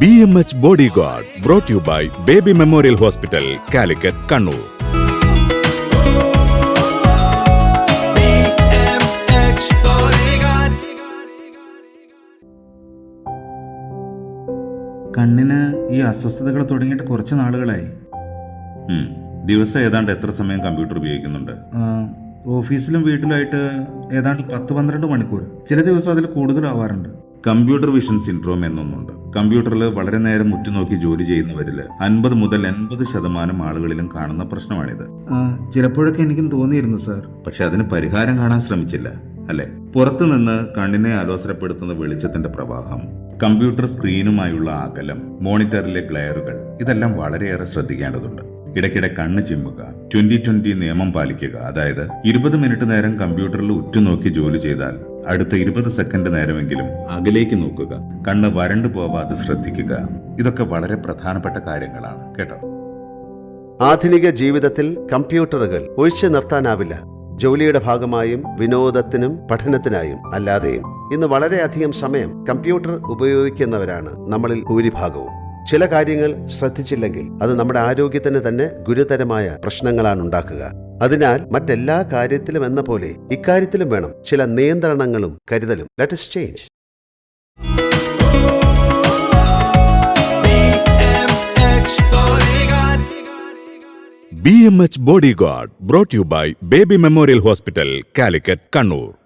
B M H body guard brought you by baby memorial hospital Calicut Kannur. കണ്ണിന് ഈ അസ്വസ്ഥതകൾ തുടങ്ങിയിട്ട് കുറച്ച് നാളുകളായി. ദിവസം ഏതാണ്ട് എത്ര സമയം കമ്പ്യൂട്ടർ ഉപയോഗിക്കുന്നുണ്ട്? ഓഫീസിലും വീട്ടിലുമായിട്ട് ഏതാണ്ട് പത്ത് പന്ത്രണ്ട് മണിക്കൂർ. ചില ദിവസം അതിൽ കൂടുതലാവാറുണ്ട്. കമ്പ്യൂട്ടർ വിഷൻ സിൻഡ്രോം എന്നൊന്നുണ്ട്. കമ്പ്യൂട്ടറിൽ വളരെ നേരം ഉറ്റുനോക്കി ജോലി ചെയ്യുന്നവരിൽ അൻപത് മുതൽ എൺപത് ശതമാനം ആളുകളിലും കാണുന്ന പ്രശ്നമാണിത്. ചിലപ്പോഴൊക്കെ എനിക്കും തോന്നിയിരുന്നു സർ. പക്ഷെ അതിന് പരിഹാരം കാണാൻ ശ്രമിച്ചില്ല അല്ലെ? പുറത്തുനിന്ന് കണ്ണിനെ അലോസരപ്പെടുത്തുന്ന വെളിച്ചത്തിന്റെ പ്രവാഹം കമ്പ്യൂട്ടർ സ്ക്രീനുമായുള്ള അകലം മോണിറ്ററിലെ ഗ്ലെയറുകൾ ഇതെല്ലാം വളരെയേറെ ശ്രദ്ധിക്കേണ്ടതുണ്ട്. ഇടയ്ക്കിടെ കണ്ണ് ചിമ്മുക ട്വന്റി ട്വന്റി നിയമം പാലിക്കുക. അതായത് ഇരുപത് മിനിറ്റ് നേരം കമ്പ്യൂട്ടറിൽ ഉറ്റുനോക്കി ജോലി ചെയ്താൽ അടുത്ത ഇരുപത് സെക്കൻഡ് നേരമെങ്കിലും അകലേക്ക് നോക്കുക കണ്ണ് വരണ്ടു പോവാതെ ശ്രദ്ധിക്കുക. ഇതൊക്കെ വളരെ പ്രധാനപ്പെട്ട കാര്യങ്ങളാണ് കേട്ടോ? ആധുനിക ജീവിതത്തിൽ കമ്പ്യൂട്ടറുകൾ ഒഴിച്ചു നിർത്താനാവില്ല. ജോലിയുടെ ഭാഗമായും വിനോദത്തിനും പഠനത്തിനായും അല്ലാതെയും. ഇന്ന് വളരെയധികം സമയം കമ്പ്യൂട്ടർ ഉപയോഗിക്കുന്നവരാണ് നമ്മളിൽ ഭൂരിഭാഗവും. ചില കാര്യങ്ങൾ ശ്രദ്ധിച്ചില്ലെങ്കിൽ അത് നമ്മുടെ ആരോഗ്യത്തിന് തന്നെ ഗുരുതരമായ പ്രശ്നങ്ങളാണ് ഉണ്ടാക്കുക. അതിനാൽ മറ്റെല്ലാ കാര്യത്തിലും എന്ന പോലെ ഇക്കാര്യത്തിലും വേണം ചില നിയന്ത്രണങ്ങളും കരുതലും. Let change. B M H body guard brought you by baby memorial hospital Calicut Kannur